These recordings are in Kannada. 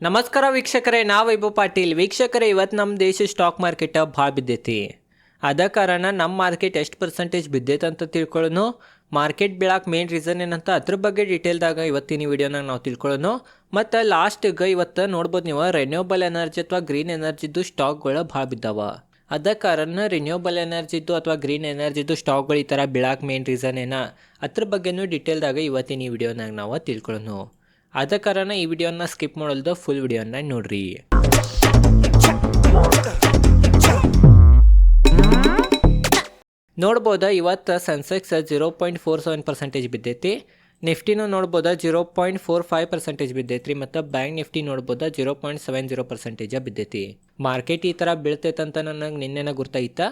ನಮಸ್ಕಾರ ವೀಕ್ಷಕರೇ ನಾ ವೈಭವ್ ಪಾಟೀಲ್. ವೀಕ್ಷಕರೇ ಇವತ್ತು ನಮ್ಮ ದೇಶ ಸ್ಟಾಕ್ ಮಾರ್ಕೆಟ್ ಭಾಳ ಬಿದ್ದೈತಿ. ಅದ ಕಾರಣ ನಮ್ಮ ಮಾರ್ಕೆಟ್ ಎಷ್ಟು ಪರ್ಸೆಂಟೇಜ್ ಬಿದ್ದೈತೆ ಅಂತ ತಿಳ್ಕೊಳ್ಳೋನು. ಮಾರ್ಕೆಟ್ ಬೀಳಕ್ಕೆ ಮೇನ್ ರೀಸನ್ ಏನಂತ ಅದ್ರ ಬಗ್ಗೆ ಡೀಟೇಲ್ದಾಗ ಇವತ್ತಿನ ವಿಡಿಯೋನಾಗ ನಾವು ತಿಳ್ಕೊಳ್ಳೋನು. ಮತ್ತು ಲಾಸ್ಟಿಗೆ ಇವತ್ತು ನೋಡ್ಬೋದು ನೀವು ರಿನ್ಯೂಬಲ್ ಎನರ್ಜಿ ಅಥವಾ ಗ್ರೀನ್ ಎನರ್ಜಿದು ಸ್ಟಾಕ್ಗಳು ಭಾಳ ಬಿದ್ದಾವೆ. ಅದ ಕಾರಣ ರಿನ್ಯೂಬಲ್ ಎನರ್ಜಿದು ಅಥವಾ ಗ್ರೀನ್ ಎನರ್ಜಿದು ಸ್ಟಾಕ್ಗಳು ಈ ಥರ ಬೀಳಕ್ಕೆ ಮೇನ್ ರೀಸನ್ ಏನ? ಅದ್ರ ಬಗ್ಗೆನೂ ಡೀಟೇಲ್ದಾಗ ಇವತ್ತಿನ ವಿಡಿಯೋನಾಗ ನಾವು ತಿಳ್ಕೊಳ್ಳೋನು. ಆದ ಕಾರಣ ಈ ವಿಡಿಯೋನ ಸ್ಕಿಪ್ ಮಾಡಲ್ದು ಫುಲ್ ವಿಡಿಯೋನ ನೋಡ್ರಿ. ನೋಡ್ಬೋದಾ ಇವತ್ತು Sensex zero point four seven percentage ಬಿದ್ದೈತಿ. ನಿಫ್ಟಿನೂ ನೋಡ್ಬೋದಾ zero point four five percentage ಬಿದ್ದೈತ್ರಿ ಮತ್ತು bank Nifty ನೋಡ್ಬೋದಾ zero point seven zero percentage ಬಿದ್ದೈತಿ. Market ಈ ಥರ ಬೀಳ್ತೈತಂತ ನನಗೆ ನಿನ್ನೆನ ಗುರ್ತಾಯಿತಾ.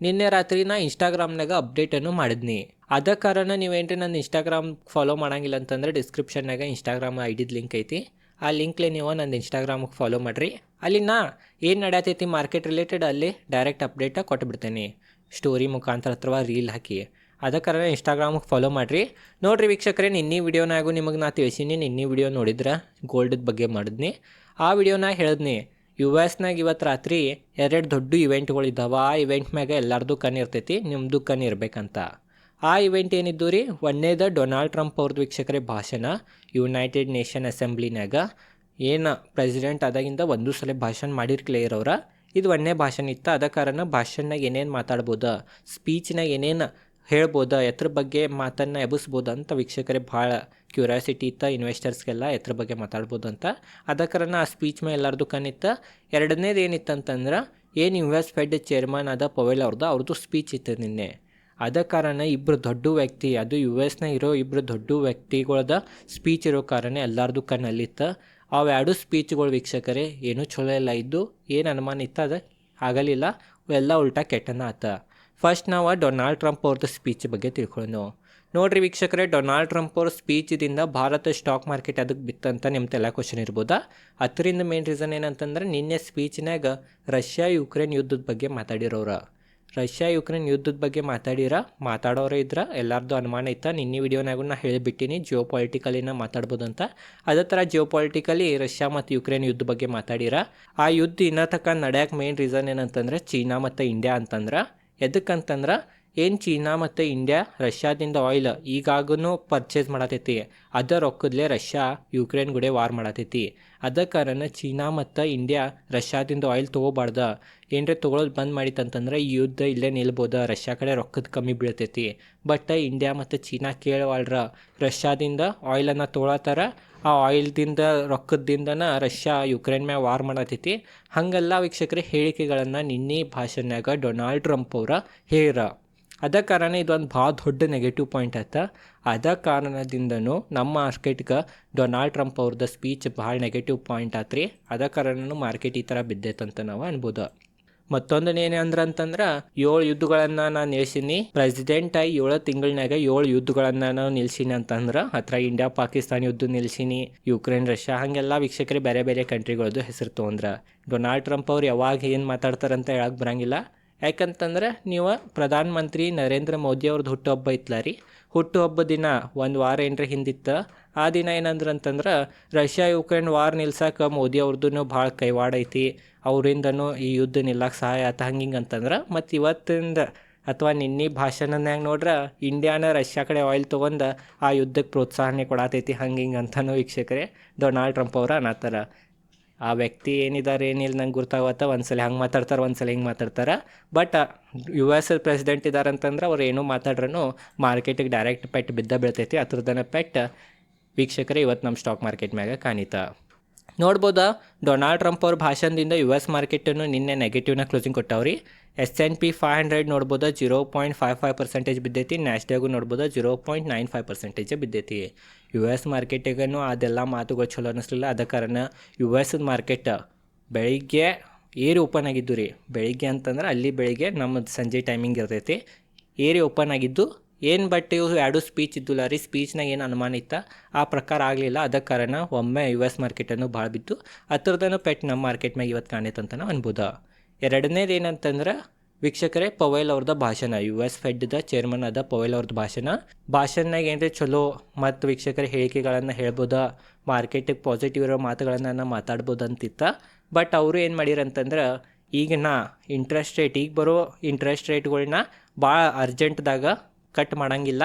ನಿನ್ನೆ ರಾತ್ರಿ ನಾ ಇನ್ಸ್ಟಾಗ್ರಾಮ್ನಾಗ ಅಪ್ಡೇಟನ್ನು ಮಾಡಿದ್ನಿ. ಅದ ಕಾರಣ ನೀವೇನ್ರಿ ನನ್ನ ಇನ್ಸ್ಟಾಗ್ರಾಮ್ ಫಾಲೋ ಮಾಡಂಗಿಲ್ಲ ಅಂತಂದ್ರೆ ಡಿಸ್ಕ್ರಿಪ್ಷನ್ನಾಗ ಇನ್ಸ್ಟಾಗ್ರಾಮ್ ಐ ಲಿಂಕ್ ಐತಿ. ಆ ಲಿಂಕ್ಲೆ ನೀವು ನನ್ನ ಇನ್ಸ್ಟಾಗ್ರಾಮಿಗೆ ಫಾಲೋ ಮಾಡಿರಿ. ಅಲ್ಲಿ ನಾ ಏನು ನಡೆಯತೈತಿ ಮಾರ್ಕೆಟ್ ರಿಲೇಟೆಡ್ ಅಲ್ಲಿ ಡೈರೆಕ್ಟ್ ಅಪ್ಡೇಟ ಕೊಟ್ಬಿಡ್ತೇನೆ ಸ್ಟೋರಿ ಮುಖಾಂತರ ಅಥವಾ ರೀಲ್ ಹಾಕಿ. ಅದ ಕಾರಣ ಇನ್ಸ್ಟಾಗ್ರಾಮಿಗೆ ಫಾಲೋ ಮಾಡಿರಿ. ನೋಡಿರಿ ವೀಕ್ಷಕರೇ, ನಿನ್ನೆ ವಿಡಿಯೋನಾಗೂ ನಿಮಗೆ ನಾ ತಿಳಿಸೀನಿ. ನಿನ್ನೆ ವಿಡಿಯೋ ನೋಡಿದ್ರೆ ಗೋಲ್ಡದ ಬಗ್ಗೆ ಮಾಡಿದ್ನಿ. ಆ ವಿಡಿಯೋನಾಗ ಹೇಳಿದ್ನಿ ಯು ಎಸ್ನಾಗ ಇವತ್ತು ರಾತ್ರಿ ಎರಡು ದೊಡ್ಡ ಇವೆಂಟ್ಗಳು ಇದ್ದಾವೆ ಆ ಇವೆಂಟ್ ಮ್ಯಾಗ ಎಲ್ಲರದು ಕಣ್ಣು ಇರ್ತೈತಿ ನಿಮ್ಮದು ಕಣ್ಣು ಇರಬೇಕಂತ. ಆ ಇವೆಂಟ್ ಏನಿದ್ದು ರೀ? ಒಂದೇದ ಡೊನಾಲ್ಡ್ ಟ್ರಂಪ್ ಅವ್ರದ್ದು ವೀಕ್ಷಕರೇ ಭಾಷಣ. ಯುನೈಟೆಡ್ ನೇಷನ್ ಅಸೆಂಬ್ಲಿನಾಗ ಏನು ಪ್ರೆಸಿಡೆಂಟ್ ಆದಾಗಿಂದ ಒಂದು ಸಲ ಭಾಷಣ ಮಾಡಿರ್ಕ್ಲೇ ಇರೋರ ಇದು ಒಂದೇ ಭಾಷಣ ಇತ್ತು. ಅದ ಕಾರಣ ಭಾಷಣನಾಗ ಏನೇನು ಮಾತಾಡ್ಬೋದ? ಸ್ಪೀಚ್ನಾಗ ಏನೇನು ಹೇಳ್ಬೋದ? ಎತ್ರ ಬಗ್ಗೆ ಮಾತನ್ನು ಎಬ್ಬಿಸ್ಬೋದು ಅಂತ ವೀಕ್ಷಕರೇ ಭಾಳ ಕ್ಯೂರಿಯಾಸಿಟಿ ಇತ್ತು. ಇನ್ವೆಸ್ಟರ್ಸ್ಗೆಲ್ಲ ಎತ್ರ ಬಗ್ಗೆ ಮಾತಾಡ್ಬೋದು ಅಂತ. ಅದ ಕಾರಣ ಆ ಸ್ಪೀಚ್ ಮೇಲೆ ಎಲ್ಲರದು ಕಣ್ಣಿತ್ತು ಎರಡನೇದು ಏನಿತ್ತು ಅಂತಂದ್ರೆ ಏನು ಯು ಎಸ್ ಫೆಡ್ ಚೇರ್ಮನ್ ಅದ ಪೊವೆಲ್ ಅವ್ರದ್ದು ಅವ್ರದ್ದು ಸ್ಪೀಚ್ ಇತ್ತು ನಿನ್ನೆ. ಅದ ಕಾರಣ ಇಬ್ಬರು ದೊಡ್ಡ ವ್ಯಕ್ತಿ, ಅದು ಯು ಎಸ್ನ ಇರೋ ಇಬ್ಬರು ದೊಡ್ಡ ವ್ಯಕ್ತಿಗಳದ ಸ್ಪೀಚ್ ಇರೋ ಕಾರಣ ಎಲ್ಲರದು ಕಣ್ಣಲ್ಲಿತ್ತು. ಅವೆರಡು ಸ್ಪೀಚ್ಗಳು ವೀಕ್ಷಕರೇ, ಏನೂ ಚಲೋ ಇಲ್ಲ. ಇದ್ದು ಏನು ಅನುಮಾನ ಇತ್ತು? ಅದು ಆಗಲಿಲ್ಲ. ಎಲ್ಲ ಉಲ್ಟಾ ಕೆಟ್ಟನ ಆತ. ಫಸ್ಟ್ ನಾವು ಡೊನಾಲ್ಡ್ ಟ್ರಂಪ್ ಅವ್ರದ್ದು ಸ್ಪೀಚ್ ಬಗ್ಗೆ ತಿಳ್ಕೊಳ್ಳೋಣ ನೋಡ್ರಿ ವೀಕ್ಷಕರೇ ಡೊನಾಲ್ಡ್ ಟ್ರಂಪ್ ಅವ್ರ ಸ್ಪೀಚಿದಿಂದ ಭಾರತ ಸ್ಟಾಕ್ ಮಾರ್ಕೆಟ್ ಅದಕ್ಕೆ ಬಿತ್ತಂತ ನಿಮ್ದೆಲ್ಲ ಕ್ವಶನ್ ಇರ್ಬೋದಾ? ಅದರಿಂದ ಮೇನ್ ರೀಸನ್ ಏನಂತಂದ್ರೆ, ನಿನ್ನೆ ಸ್ಪೀಚ್ನಾಗ ರಷ್ಯಾ ಯುಕ್ರೇನ್ ಯುದ್ಧದ ಬಗ್ಗೆ ಮಾತಾಡಿರೋರು. ರಷ್ಯಾ ಯುಕ್ರೇನ್ ಯುದ್ಧದ ಬಗ್ಗೆ ಮಾತಾಡಿರ? ಮಾತಾಡೋರೇ ಇದ್ರ? ಎಲ್ಲರದ್ದು ಅನುಮಾನ ಇತ್ತ? ನಿನ್ನೆ ವಿಡಿಯೋನಾಗೂ ನಾ ಹೇಳಿಬಿಟ್ಟಿನಿ ಜಿಯೋ ಪೊಲಿಟಿಕಲಿನ ಮಾತಾಡ್ಬೋದು ಅಂತ ಅದೇ ಥರ ಜಿಯೋ ಪಾಲಿಟಿಕಲಿ ರಷ್ಯಾ ಮತ್ತು ಯುಕ್ರೇನ್ ಯುದ್ಧ ಬಗ್ಗೆ ಮಾತಾಡಿರ? ಆ ಯುದ್ಧ ಇನ್ನ ತಕ್ಕ ನಡೆಯಕ್ಕೆ ಮೇನ್ ರೀಸನ್ ಏನಂತಂದ್ರೆ, ಚೀನಾ ಮತ್ತು ಇಂಡಿಯಾ ಅಂತಂದ್ರೆ. ಎದಕ್ಕಂತಂದ್ರೆ ಏನು ಚೀನಾ ಮತ್ತು ಇಂಡಿಯಾ, ರಷ್ಯಾದಿಂದ ಆಯಿಲ್ ಈಗಾಗೂ ಪರ್ಚೇಸ್ ಮಾಡತೈತಿ. ಅದ ರೊಕ್ಕದಲ್ಲೇ ರಷ್ಯಾ, ಯುಕ್ರೇನ್ ಗುಡೆ ವಾರ್ ಮಾಡತೈತಿ. ಅದ ಕಾರಣ ಚೀನಾ ಮತ್ತು ಇಂಡಿಯಾ, ರಷ್ಯಾದಿಂದ ಆಯಿಲ್ ತೊಗೋಬಾರ್ದ. ಏನರೇ ತೊಗೊಳೋದು ಬಂದ್ ಮಾಡಿತಂತಂದ್ರೆ ಈ ಯುದ್ಧ ಇಲ್ಲೇ ನಿಲ್ಬೋದು, ರಷ್ಯಾ ಕಡೆ ರೊಕ್ಕದ ಕಮ್ಮಿ ಬೀಳ್ತೈತಿ. ಬಟ್ ಇಂಡಿಯಾ ಮತ್ತು ಚೀನಾ ಕೇಳವಾಳ್ರ, ರಷ್ಯಾದಿಂದ ಆಯಿಲನ್ನು ತೊಗೊಳತ್ತಾರ ಆ ಆಯಿಲ್ದಿಂದ ರೊಕ್ಕದಿಂದನ ರಷ್ಯಾ, ಯುಕ್ರೇನ್ ಮ್ಯಾಗ ವಾರ್ ಮಾಡತೈತಿ. ಹಾಗೆಲ್ಲ ವೀಕ್ಷಕರ ಹೇಳಿಕೆಗಳನ್ನು ನಿನ್ನೆ ಭಾಷಣಾಗ ಡೊನಾಲ್ಡ್ ಟ್ರಂಪ್ ಅವರ ಹೇಳಿರ. ಅದ ಕಾರಣ ಇದೊಂದು ಭಾಳ ದೊಡ್ಡ ನೆಗೆಟಿವ್ ಪಾಯಿಂಟ್ ಆಯ್ತ. ಅದ ಕಾರಣದಿಂದನೂ ನಮ್ಮ ಮಾರ್ಕೆಟ್ಗೆ ಡೊನಾಲ್ಡ್ ಟ್ರಂಪ್ ಅವ್ರದ್ದು ಸ್ಪೀಚ್ ಭಾಳ ನೆಗೆಟಿವ್ ಪಾಯಿಂಟ್ ಆತ್ರಿ. ಅದ ಕಾರಣನೂ ಮಾರ್ಕೆಟ್ ಈ ಥರ ಬಿದ್ದೈತಂತ ನಾವು ಅನ್ಬೋದು. ಮತ್ತೊಂದು ಏನು ಅಂದ್ರೆ ಅಂತಂದ್ರೆ, ಏಳು ಯುದ್ಧಗಳನ್ನು ನಾನು ನಿಲ್ಸೀನಿ ಪ್ರೆಸಿಡೆಂಟ್ ಆಗಿ ಏಳು ತಿಂಗಳನ್ಯಾಗ ಏಳು ಯುದ್ಧಗಳನ್ನು ನಾನು ನಿಲ್ಸೀನಿ ಅಂತಂದ್ರೆ ಹತ್ರ ಇಂಡಿಯಾ ಪಾಕಿಸ್ತಾನ ಯುದ್ಧ ನಿಲ್ಸೀನಿ ಯುಕ್ರೇನ್ ರಷ್ಯಾ ಹಾಗೆಲ್ಲ ವೀಕ್ಷಕರಿಗೆ ಬೇರೆ ಬೇರೆ ಕಂಟ್ರಿಗಳದ್ದು ಹೆಸರು ತೊಗೊಂಡ್ರೆ. ಡೊನಾಲ್ಡ್ ಟ್ರಂಪ್ ಅವ್ರು ಯಾವಾಗ ಏನು ಮಾತಾಡ್ತಾರಂತ ಹೇಳಕ್ಕೆ ಬರಂಗಿಲ್ಲ. ಯಾಕಂತಂದ್ರೆ ನೀವು ಪ್ರಧಾನ ಮಂತ್ರಿ ನರೇಂದ್ರ ಮೋದಿ ಅವ್ರದ್ದು ಹುಟ್ಟುಹಬ್ಬ ಇತ್ತಲ್ಲ ರೀ. ಹುಟ್ಟುಹಬ್ಬ ದಿನ ಒಂದು ವಾರ ಏನರ ಹಿಂದಿತ್ತು? ಆ ದಿನ ಏನಂದ್ರೆ ಅಂತಂದ್ರೆ ರಷ್ಯಾ ಯುಕ್ರೇನ್ ವಾರ್ ನಿಲ್ಸಕ್ಕೆ ಮೋದಿ ಅವ್ರದ್ದು ಭಾಳ ಕೈವಾಡ ಐತಿ ಅವರಿಂದನೂ ಈ ಯುದ್ಧ ನಿಲ್ಲಕ್ಕೆ ಸಹಾಯ ಆತ ಹಂಗೆ ಹಿಂಗೆ ಅಂತಂದ್ರೆ ಮತ್ತು ಇವತ್ತಿಂದ ಅಥವಾ ನಿನ್ನೆ ಭಾಷಣನ್ಯಾಗ ನೋಡ್ರೆ ಇಂಡಿಯಾನ ರಷ್ಯಾ ಕಡೆ ಆಯಿಲ್ ತೊಗೊಂಡು ಆ ಯುದ್ಧಕ್ಕೆ ಪ್ರೋತ್ಸಾಹನೆ ಕೊಡತೈತಿ ಹಂಗೆ ಹಿಂಗೆ ಅಂತನೂ ವೀಕ್ಷಕರೇ. ಡೊನಾಲ್ಡ್ ಟ್ರಂಪ್ ಅವರು ಅನ್ನತ್ತಾರ ಆ ವ್ಯಕ್ತಿ ಏನಿದ್ದಾರೆ, ಏನಿಲ್ಲ, ನಂಗೆ ಗುರ್ತಾಗತ್ತ. ಒಂದ್ಸಲ ಹಂಗೆ ಮಾತಾಡ್ತಾರೆ, ಒಂದ್ಸಲ ಹಿಂಗೆ ಮಾತಾಡ್ತಾರೆ. ಬಟ್ ಯು ಎಸ್ ಪ್ರೆಸಿಡೆಂಟ್ ಇದ್ದಾರೆ ಅಂತಂದ್ರೆ ಅವ್ರು ಏನೂ ಮಾತಾಡ್ರೂ ಮಾರ್ಕೆಟಿಗೆ ಡೈರೆಕ್ಟ್ ಪೆಟ್ ಬಿದ್ದ ಬೀಳ್ತೈತಿ. ಅದ್ರದ್ದನ ಪೆಟ್ ವೀಕ್ಷಕರೇ ಇವತ್ತು ನಮ್ಮ ಸ್ಟಾಕ್ ಮಾರ್ಕೆಟ್ ಮ್ಯಾಗ ಕಾಣಿತ. ನೋಡ್ಬೋದಾ ಡೊನಾಲ್ಡ್ ಟ್ರಂಪ್ ಅವ್ರ ಭಾಷಣದಿಂದ ಯು ಎಸ್ ಮಾರ್ಕೆಟನ್ನು ನಿನ್ನೆ ನೆಗೆಟಿವ್ನ closing ಕೊಟ್ಟವ್ರಿ. S and P five hundred ನೋಡ್ಬೋದು zero point five five percentage ಬಿದ್ದೈತಿ. Nasdaq ನೋಡ್ಬೋದು zero point nine five percentage ಬಿದ್ದೈತಿ. U S ಮಾರ್ಕೆಟಿಗೂ ಅದೆಲ್ಲ ಮಾತುಗಳು ಚಲೋ ಅನ್ನಿಸ್ಲಿಲ್ಲ ಅದ ಕಾರಣ ಯು ಎಸ್ ಮಾರ್ಕೆಟ್ ಬೆಳಿಗ್ಗೆ ಏರಿ ಓಪನ್ ಆಗಿದ್ದು ರೀ. ಬೆಳಿಗ್ಗೆ ಅಂತಂದ್ರೆ ಅಲ್ಲಿ ಬೆಳಿಗ್ಗೆ ನಮ್ಮದು ಸಂಜೆ ಟೈಮಿಂಗ್ ಇರ್ತೈತಿ. ಏರಿ ಓಪನ್ ಆಗಿದ್ದು ಏನು ಬಟ್ ಇವು ಎರಡು ಸ್ಪೀಚ್ ಇದ್ದಿಲ್ಲ ರೀ. ಸ್ಪೀಚ್ನಾಗ ಏನು ಅನುಮಾನ ಇತ್ತ? ಆ ಪ್ರಕಾರ ಆಗಲಿಲ್ಲ. ಅದ ಕಾರಣ ಒಮ್ಮೆ ಯು ಎಸ್ ಮಾರ್ಕೆಟನ್ನು ಭಾಳ ಬಿತ್ತು. ಹತ್ರದನು ಪೆಟ್ ನಮ್ಮ ಮಾರ್ಕೆಟ್ ಮ್ಯಾಗ ಇವತ್ತು ಕಾಣಿತ್ತಂತ ನಾವು ಅನ್ಬೋದು. ಎರಡನೇದು ಏನಂತಂದ್ರೆ ವೀಕ್ಷಕರೇ, ಪವೈಲ್ ಅವ್ರದ ಭಾಷಣ ಯು ಎಸ್ ಫೆಡ್ದ ಚೇರ್ಮನ್ ಅದ ಪವೈಲ್ ಅವ್ರದ್ದು ಭಾಷಣ. ಭಾಷಣನಾಗ ಏನ್ರಿ ಚಲೋ ಮತ್ತು ವೀಕ್ಷಕರ ಹೇಳಿಕೆಗಳನ್ನು ಹೇಳ್ಬೋದಾ ಮಾರ್ಕೆಟಿಗೆ ಪಾಸಿಟಿವ್ ಇರೋ ಮಾತುಗಳನ್ನು ಮಾತಾಡ್ಬೋದು ಅಂತಿತ್ತ ಬಟ್ ಅವರು ಏನು ಮಾಡ್ಯಾರ ಅಂತಂದ್ರೆ ಈಗ ನಾ ಇಂಟ್ರೆಸ್ಟ್ ರೇಟ್ ಈಗ ಬರೋ ಇಂಟ್ರೆಸ್ಟ್ ರೇಟ್ಗಳನ್ನ ಭಾಳ ಅರ್ಜೆಂಟ್ದಾಗ ಕಟ್ ಮಾಡಂಗಿಲ್ಲ.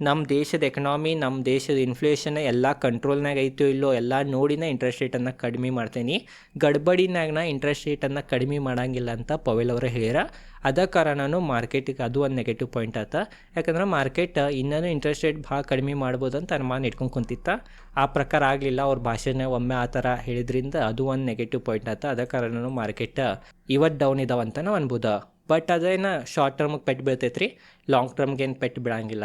ನಮ್ಮ ದೇಶದ ಎಕನಾಮಿ ನಮ್ಮ ದೇಶದ ಇನ್ಫ್ಲೇಷನ್ ಎಲ್ಲ ಕಂಟ್ರೋಲ್ನಾಗ ಐತೋ ಇಲ್ಲೋ ಎಲ್ಲ ನೋಡಿನ ಇಂಟ್ರೆಸ್ಟ್ ರೇಟನ್ನು ಕಡಿಮೆ ಮಾಡ್ತೀನಿ. ಗಡ್ಬಡಿನಾಗ ನಾ ಇಂಟ್ರೆಸ್ಟ್ ರೇಟನ್ನು ಕಡಿಮೆ ಮಾಡಂಗಿಲ್ಲ ಅಂತ ಪವೆಲ್ ಅವರು ಹೇಳ್ಯಾರ. ಅದ ಕಾರಣನು ಮಾರ್ಕೆಟಿಗೆ ಅದು ಒಂದು ನೆಗೆಟಿವ್ ಪಾಯಿಂಟ್ ಆತ. ಯಾಕಂದ್ರೆ ಮಾರ್ಕೆಟ್ ಇನ್ನೂ ಇಂಟ್ರೆಸ್ಟ್ ರೇಟ್ ಭಾಳ ಕಡಿಮೆ ಮಾಡ್ಬೋದು ಅಂತ ಅನುಮಾನ ಇಟ್ಕೊಂಡು ಕುಂತಿತ್ತ. ಆ ಪ್ರಕಾರ ಆಗಲಿಲ್ಲ. ಅವ್ರ ಭಾಷೆನ ಒಮ್ಮೆ ಆ ಥರ ಹೇಳಿದ್ರಿಂದ ಅದು ಒಂದು ನೆಗೆಟಿವ್ ಪಾಯಿಂಟ್ ಆತ. ಅದ ಕಾರಣನು ಮಾರ್ಕೆಟ್ ಇವತ್ತು ಡೌನ್ ಇದಾವಂತ ನಾವು ಅನ್ಬೋದು. ಬಟ್ ಅದೇನು ಶಾರ್ಟ್ ಟರ್ಮಿಗೆ ಪೆಟ್ಟು ಬೀಳ್ತೈತೆ ರೀ ಲಾಂಗ್ ಟರ್ಮ್ಗೆ ಏನು ಪೆಟ್ಟು ಬೀಳಂಗಿಲ್ಲ.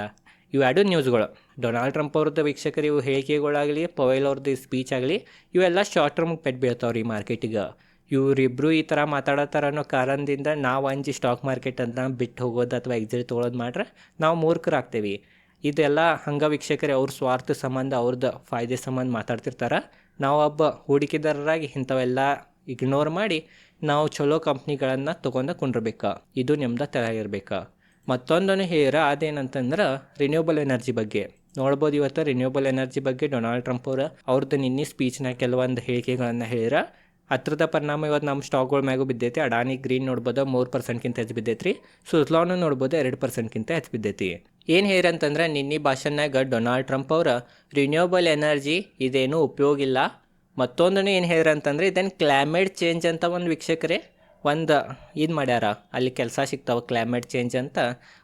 ಇವು ಎರಡು ನ್ಯೂಸ್ಗಳು ಡೊನಾಲ್ಡ್ ಟ್ರಂಪ್ ಅವ್ರದ್ದು ವೀಕ್ಷಕರು ಇವು ಹೇಳಿಕೆಗಳಾಗಲಿ ಪವೇಲ್ ಅವ್ರದ್ದು ಸ್ಪೀಚ್ ಆಗಲಿ, ಇವೆಲ್ಲ ಶಾರ್ಟ್ ಟರ್ಮ್ಗೆ ಪೆಟ್ಟು ಬೀಳ್ತಾವ್ರಿ ಮಾರ್ಕೆಟಿಗೆ ಇವರಿಬ್ಬರು ಈ ಥರ ಮಾತಾಡತ್ತಾರ ಅನ್ನೋ ಕಾರಣದಿಂದ ನಾವು ಅಂಜಿ ಸ್ಟಾಕ್ ಮಾರ್ಕೆಟ್ ಅಂತ ಬಿಟ್ಟು ಹೋಗೋದು ಅಥವಾ ಎಕ್ಸಿಟ್ ತೊಗೊಳೋದು ಮಾಡ್ರೆ ನಾವು ಮೂರ್ಖರಾಗ್ತೇವೆ. ಇದೆಲ್ಲ ಹಂಗ ವೀಕ್ಷಕರೇ ಅವ್ರ ಸ್ವಾರ್ಥ ಸಂಬಂಧ ಅವ್ರದ್ದು ಫಾಯ್ದೆ ಸಂಬಂಧ ಮಾತಾಡ್ತಿರ್ತಾರೆ. ನಾವು ಒಬ್ಬ ಹೂಡಿಕೆದಾರರಾಗಿ ಇಂಥವೆಲ್ಲ ಇಗ್ನೋರ್ ಮಾಡಿ ನಾವು ಚಲೋ ಕಂಪ್ನಿಗಳನ್ನು ತೊಗೊಂಡು ಕುಂಡಿರ್ಬೇಕು. ಇದು ನಿಮ್ದು ತೆಳಗಿರ್ಬೇಕು ಮತ್ತೊಂದನ್ನು ಹೇರ ಅದೇನಂತಂದ್ರೆ ರಿನ್ಯೂಬಲ್ ಎನರ್ಜಿ ಬಗ್ಗೆ. ನೋಡ್ಬೋದು ಇವತ್ತು ರಿನ್ಯೂಬಲ್ ಎನರ್ಜಿ ಬಗ್ಗೆ ಡೊನಾಲ್ಡ್ ಟ್ರಂಪ್ ಅವರು ಅವ್ರದ್ದು ನಿನ್ನೆ ಸ್ಪೀಚ್ನ ಕೆಲವೊಂದು ಹೇಳಿಕೆಗಳನ್ನು ಹೇಳಿರ. ಹತ್ರದ ಪರಿಣಾಮ ಇವತ್ತು ನಮ್ಮ ಸ್ಟಾಕ್ಗಳ ಮ್ಯಾಗೂ ಬಿದ್ದೈತಿ ಅಡಾನಿ ಗ್ರೀನ್ ನೋಡ್ಬೋದು ಮೂರು ಪರ್ಸೆಂಟ್ಗಿಂತ ಹೆಚ್ಚು ಬಿದ್ದೈತಿ ರೀ ಸುಜ್ಲಾನು ನೋಡ್ಬೋದು ಎರಡು ಪರ್ಸೆಂಟ್ಗಿಂತ ಹೆಚ್ಚು ಬಿದ್ದೈತಿ. ಏನು ಹೇರಂತಂದ್ರೆ ನಿನ್ನೆ ಭಾಷಣನಾಗ ಡೊನಾಲ್ಡ್ ಟ್ರಂಪ್ ಅವರ ರಿನ್ಯೂಬಲ್ ಎನರ್ಜಿ ಇದೇನು ಉಪಯೋಗ ಇಲ್ಲ ಮತ್ತೊಂದನ್ನು ಏನು ಹೇಳ್ರಂತಂದ್ರೆ ಇದೇನು ಕ್ಲೈಮೇಟ್ ಚೇಂಜ್ ಅಂತ ಒಂದು ವೀಕ್ಷಕರೇ. ಒಂದು ಇದು ಮಾಡ್ಯಾರ, ಅಲ್ಲಿ ಕೆಲಸ ಸಿಗ್ತಾವೆ ಕ್ಲೈಮೇಟ್ ಚೇಂಜ್ ಅಂತ,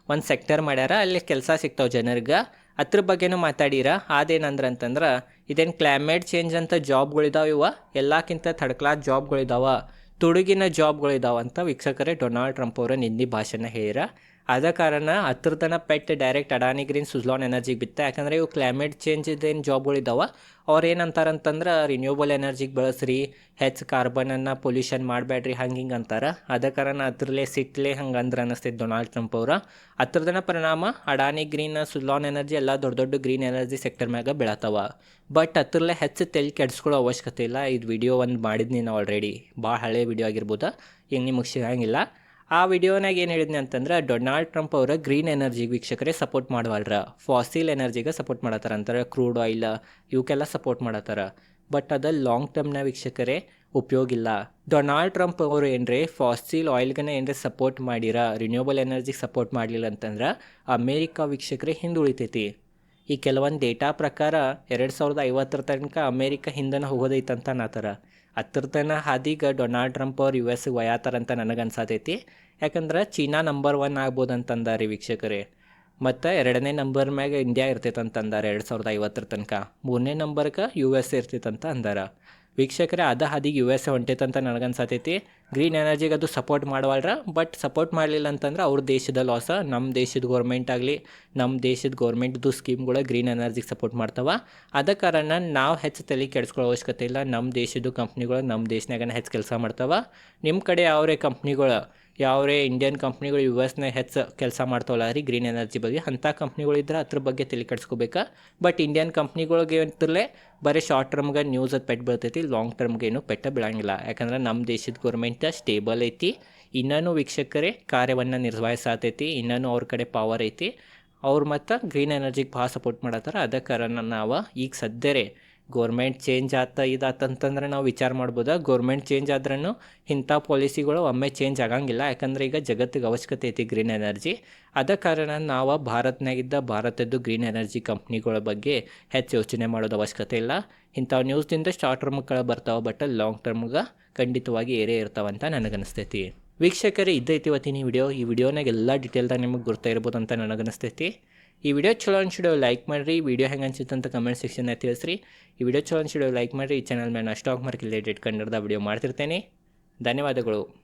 ಒಂದು ಸೆಕ್ಟರ್ ಮಾಡ್ಯಾರ, ಅಲ್ಲಿ ಕೆಲಸ ಸಿಗ್ತಾವೆ ಜನರಿಗೆ. ಅದ್ರ ಬಗ್ಗೆನೂ ಮಾತಾಡಿರ, ಅದೇನಂದ್ರೆ ಅಂತಂದ್ರೆ, ಇದೇನು ಕ್ಲೈಮೇಟ್ ಚೇಂಜ್ ಅಂತ ಜಾಬ್ಗಳಿದಾವೆ ಇವ? ಎಲ್ಲಕ್ಕಿಂತ ಥರ್ಡ್ ಕ್ಲಾಸ್ ಜಾಬ್ಗಳಿದಾವ ತುಡುಗಿನ ಜಾಬ್ಗಳಿದಾವೆ ಅಂತ ವೀಕ್ಷಕರೇ ಡೊನಾಲ್ಡ್ ಟ್ರಂಪ್ ಅವರ ನಿನ್ನೆ ಭಾಷೆನ ಹೇಳಿರ ಆದ ಕಾರಣ ಹತ್ರ ತನ ಪೆಟ್ ಡೈರೆಕ್ಟ್ ಅಡಾನಿ ಗ್ರೀನ್ ಸುಜ್ಲಾನ್ ಎನರ್ಜಿಗೆ ಬಿತ್ತ. ಯಾಕಂದರೆ ಇವು ಕ್ಲೈಮೇಟ್ ಚೇಂಜ್ ಇದೇನು ಜಾಬ್ಗಳಿದ್ದಾವೆ ಅವ್ರು ಏನಂತಾರಂತಂದ್ರೆ ರಿನ್ಯೂಬಲ್ ಎನರ್ಜಿಗೆ ಬಳಸ್ರಿ, ಹೆಚ್ಚು ಕಾರ್ಬನನ್ನು ಪೊಲ್ಯೂಷನ್ ಮಾಡಬೇಡ್ರಿ ಹಂಗೆ ಹಿಂಗೆ ಅಂತಾರೆ. ಅದ ಕಾರಣ ಅದ್ರಲ್ಲೇ ಸಿಟ್ಲೇ ಹಂಗೆ ಅಂದ್ರೆ ಅನ್ನಿಸ್ತೈತೆ ಡೊನಾಲ್ಡ್ ಟ್ರಂಪ್ ಅವ್ರ. ಹತ್ರದನ ಪರಿಣಾಮ ಅಡಾನಿ ಗ್ರೀನ್ ಸುಜ್ಲಾನ್ ಎನರ್ಜಿ ಎಲ್ಲ ದೊಡ್ಡ ದೊಡ್ಡ ಗ್ರೀನ್ ಎನರ್ಜಿ ಸೆಕ್ಟರ್ ಮ್ಯಾಗ ಬೆಳತಾವ. ಬಟ್ ಹತ್ರಲ್ಲೇ ಹೆಚ್ಚು ತೆಲ್ ಕೆಡಿಸ್ಕೊಳ್ಳೋ ಅವಶ್ಯಕತೆ ಇಲ್ಲ. ಇದು ವಿಡಿಯೋ ಒಂದು ಮಾಡಿದ್ನಿ ನಾನು ಆಲ್ರೆಡಿ ಭಾಳ ಹಳೆ ವಿಡಿಯೋ ಆಗಿರ್ಬೋದು. ಈಗ ನಿಮಗೆ ಸಿಗಂಗಿಲ್ಲ. ಆ ವಿಡಿಯೋನಾಗ ಏನು ಹೇಳಿದ್ನಿ ಅಂತಂದ್ರೆ ಡೊನಾಲ್ಡ್ ಟ್ರಂಪ್ ಅವರ ಗ್ರೀನ್ ಎನರ್ಜಿ ವೀಕ್ಷಕರೇ ಸಪೋರ್ಟ್ ಮಾಡವಲ್ರ. ಫಾಸಿಲ್ ಎನರ್ಜಿಗೆ ಸಪೋರ್ಟ್ ಮಾಡತ್ತಾರ ಅಂತಾರೆ. ಕ್ರೂಡ್ ಆಯಿಲ್ ಇವಕ್ಕೆಲ್ಲ ಸಪೋರ್ಟ್ ಮಾಡತ್ತಾರ. ಬಟ್ ಅದು ಲಾಂಗ್ ಟರ್ಮ್ನ ವೀಕ್ಷಕರೇ ಉಪಯೋಗ ಇಲ್ಲ. ಡೊನಾಲ್ಡ್ ಟ್ರಂಪ್ ಅವರು ಏನ್ರಿ ಫಾಸಿಲ್ ಆಯಿಲ್ಗನ ಏನ್ರಿ ಸಪೋರ್ಟ್ ಮಾಡಿರ ರಿನ್ಯೂಬಲ್ ಎನರ್ಜಿಗೆ ಸಪೋರ್ಟ್ ಮಾಡಲಿಲ್ಲ ಅಂತಂದ್ರೆ ಅಮೇರಿಕಾ ವೀಕ್ಷಕರೇ ಹಿಂದುಳಿತೈತಿ ಈ ಕೆಲವೊಂದು ಡೇಟಾ ಪ್ರಕಾರ ಎರಡು ಸಾವಿರದ ಐವತ್ತರ ತನಕ ಅಮೇರಿಕ ಹಿಂದನ ಹೋಗೋದೈತಂತ ಅನ್ನತ್ತಾರ ಹತ್ತರ ಹಾದಿಗ ಡೊನಾಲ್ಡ್ ಟ್ರಂಪ್ ಅವ್ರು ಯು ಎಸ್ಗೆ ಒಯ್ಯಾತಾರಂತ ನನಗೆ ಅನ್ಸಾತೈತಿ ಯಾಕಂದ್ರೆ ಚೀನಾ ನಂಬರ್ ಒನ್ ಆಗ್ಬೋದು ಅಂತಂದಾರೆ ವೀಕ್ಷಕರೇ. ಮತ್ತು ಎರಡನೇ ನಂಬರ್ ಮ್ಯಾಗ ಇಂಡಿಯಾ ಇರ್ತೈತೆ ಅಂತಂದಾರೆ ಎರಡು ಸಾವಿರದ ಐವತ್ತರ ತನಕ. ಮೂರನೇ ನಂಬರ್ಗೆ ಯು ಎಸ್ ಇರ್ತೈತಂತ ಅಂದಾರ. ವೀಕ್ಷಕರೇ, ಅದ ಹಾದಿಗೆ ಯು ಎಸ್ ಹೊಂಟೈತಂತ ನನಗನ್ಸತೈತಿ. ಗ್ರೀನ್ ಎನರ್ಜಿಗೆ ಅದು ಸಪೋರ್ಟ್ ಮಾಡವಲ್ರ ಬಟ್ ಸಪೋರ್ಟ್ ಮಾಡಲಿಲ್ಲ ಅಂತಂದ್ರೆ ಅವ್ರ ದೇಶದ ಲಾಸ ನಮ್ಮ ದೇಶದ ಗೌರ್ಮೆಂಟ್ ಆಗಲಿ ನಮ್ಮ ದೇಶದ ಗೌರ್ಮೆಂಟ್ದು ಸ್ಕೀಮ್ಗಳು ಗ್ರೀನ್ ಎನರ್ಜಿಗೆ ಸಪೋರ್ಟ್ ಮಾಡ್ತಾವೆ. ಅದ ಕಾರಣ ನಾವು ಹೆಚ್ಚು ತಲೆ ಕೆಡಿಸ್ಕೊಳ್ಳೋ ಅವಶ್ಯಕತೆ ಇಲ್ಲ ನಮ್ಮ ದೇಶದ ಕಂಪ್ನಿಗಳು ನಮ್ಮ ದೇಶನಾಗನ ಹೆಚ್ಚು ಕೆಲಸ ಮಾಡ್ತಾವೆ. ನಿಮ್ಮ ಕಡೆ ಅವರೇ ಕಂಪ್ನಿಗಳು ಯಾವ್ರೇ ಇಂಡಿಯನ್ ಕಂಪ್ನಿಗಳು ಯು ಎಸ್ನ ಹೆಚ್ಚು ಕೆಲಸ ಮಾಡ್ತಾವಲ್ಲ ರೀ ಗ್ರೀನ್ ಎನರ್ಜಿ ಬಗ್ಗೆ ಅಂಥ ಕಂಪ್ನಿಗಳಿದ್ರೆ ಅದ್ರ ಬಗ್ಗೆ ತಲೆ ಕೆಡಿಸ್ಕೋಬೇಕಾ? ಬಟ್ ಇಂಡಿಯನ್ ಕಂಪ್ನಿಗಳಿಗೆ ಅಂತಲೇ ಬರೀ ಶಾರ್ಟ್ ಟರ್ಮ್ಗೆ ನ್ಯೂಸ್ ಅದು ಪೆಟ್ಟು ಬೀಳ್ತೈತಿ ಲಾಂಗ್ ಟರ್ಮ್ಗೆ ಏನು ಪೆಟ್ಟ ಬೀಳಂಗಿಲ್ಲ. ಯಾಕಂದ್ರೆ ನಮ್ಮ ದೇಶದ ಗೌರ್ಮೆಂಟ್ ಸ್ಟೇಬಲ್ ಐತಿ, ಇನ್ನೂ ವೀಕ್ಷಕರೇ ಕಾರ್ಯವನ್ನು ನಿರ್ವಹಿಸತೈತಿ ಇನ್ನೂ ಅವ್ರ ಕಡೆ ಪವರ್ ಐತಿ. ಅವ್ರು ಮತ್ತು ಗ್ರೀನ್ ಎನರ್ಜಿಗೆ ಭಾಳ ಸಪೋರ್ಟ್ ಮಾಡತ್ತಾರ, ಅದ ನಾವು ಈಗ ಸದ್ಯರೇ ಗೋರ್ಮೆಂಟ್ ಚೇಂಜ್ ಆತ ಇದಾತಂತಂದ್ರೆ ನಾವು ವಿಚಾರ ಮಾಡ್ಬೋದಾ? ಗೋರ್ಮೆಂಟ್ ಚೇಂಜ್ ಆದ್ರೂ ಇಂಥ ಪಾಲಿಸಿಗಳು ಒಮ್ಮೆ ಚೇಂಜ್ ಆಗಂಗಿಲ್ಲ. ಯಾಕಂದ್ರೆ ಈಗ ಜಗತ್ತಿಗೆ ಅವಶ್ಯಕತೆ ಐತಿ ಗ್ರೀನ್ ಎನರ್ಜಿ ಅದ ಕಾರಣ ನಾವು ಭಾರತ್ನಾಗಿದ್ದ ಭಾರತದ್ದು ಗ್ರೀನ್ ಎನರ್ಜಿ ಕಂಪ್ನಿಗಳ ಬಗ್ಗೆ ಹೆಚ್ಚು ಯೋಚನೆ ಮಾಡೋದು ಅವಶ್ಯಕತೆ ಇಲ್ಲ. ಇಂಥ ನ್ಯೂಸ್ದಿಂದ ಶಾರ್ಟ್ ಟರ್ಮ್ಗಳು ಬರ್ತಾವೆ ಬಟ್ ಲಾಂಗ್ ಟರ್ಮ್ಗೆ ಖಂಡಿತವಾಗಿ ಏರೇ ಇರ್ತಾವಂತ ನನಗನ್ನಿಸ್ತೈತಿ ವೀಕ್ಷಕರೇ ಇದ್ದೈತಿ ಇವತ್ತಿನ ವಿಡಿಯೋ ಈ ವಿಡಿಯೋನಾಗ ಎಲ್ಲ ಡೀಟೇಲ್ದಾಗ ನಿಮಗೆ ಗುರ್ತಾ ಇರ್ಬೋದು ಅಂತ ನನಗನ್ನಿಸ್ತೈತಿ ಈ ವಿಡಿಯೋ ಚಲೋ ಅನ್ಸಿಡೋ ಲೈಕ್ ಮಾಡಿರಿ. ವಿಡಿಯೋ ಹೆಂಗೆ ಅನ್ಸುತ್ತೆ ಅಂತ ಕಮೆಂಟ್ ಸೆಕ್ಷನ್ನಾಗ ತಿಳಿಸ್ರಿ. ಈ ವಿಡಿಯೋ ಚಲೋ ಅನ್ಸಿಡೋ ಲೈಕ್ ಮಾಡಿರಿ. ಈ ಚಾನಲ್ ಮೇಲೆ ಸ್ಟಾಕ್ ಮಾರ್ಕೆಟ್ ರಿಲೇಟೆಡ್ ಕನ್ನಡದ ವಿಡಿಯೋ ಮಾಡ್ತಿರ್ತೇನೆ. ಧನ್ಯವಾದಗಳು.